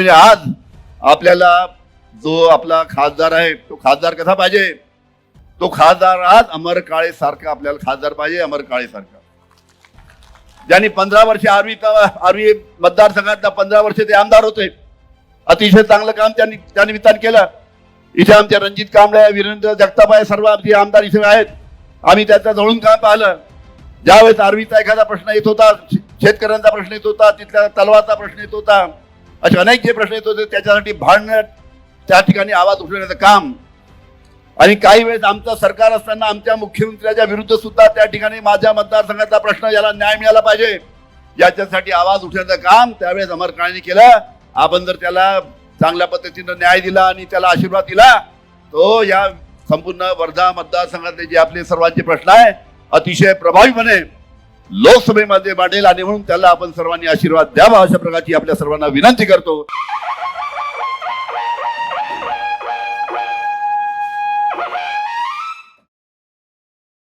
म्हणजे आज आपल्याला जो आपला खासदार आहे तो खासदार कसा पाहिजे? तो खासदार आज अमर काळे सारखा आपल्याला खासदार पाहिजे अमर काळे सारखा. ज्यांनी पंधरा वर्ष आर्वी आर्वी मतदारसंघात पंधरा वर्ष ते आमदार होते. अतिशय चांगलं काम त्यांनी त्या निमित्तानं केलं. इथे आमच्या रणजित कांबळे वीरेंद्र जगताप आहे सर्व आमचे आमदार इथे आहेत. आम्ही त्याचं जवळून काम पाहिलं. ज्यावेळेस आर्वीचा एखादा प्रश्न येत होता शेतकऱ्यांचा प्रश्न येत होता तिथल्या तलवाचा प्रश्न येत होता असे अनेक जे प्रश्न येत होते त्याच्यासाठी भांडणं त्या ठिकाणी आवाज उठवण्याचं काम. आणि काही वेळेस आमचं सरकार असताना आमच्या मुख्यमंत्र्याच्या विरुद्ध सुद्धा त्या ठिकाणी माझ्या मतदारसंघाचा प्रश्न याला न्याय मिळाला पाहिजे. याच्यासाठी आवाज उठवण्याचं काम त्यावेळेस अमर केलं. आपण जर त्याला चांगल्या पद्धतीनं न्याय दिला आणि त्याला आशीर्वाद दिला तो या संपूर्ण वर्धा मतदारसंघातले जे आपले सर्वांचे प्रश्न आहे अतिशय प्रभावीपणे लोकसभेमध्ये मांडेल आणि म्हणून त्याला आपण सर्वांनी आशीर्वाद द्यावा अशा प्रकारची आपल्या सर्वांना विनंती करतो.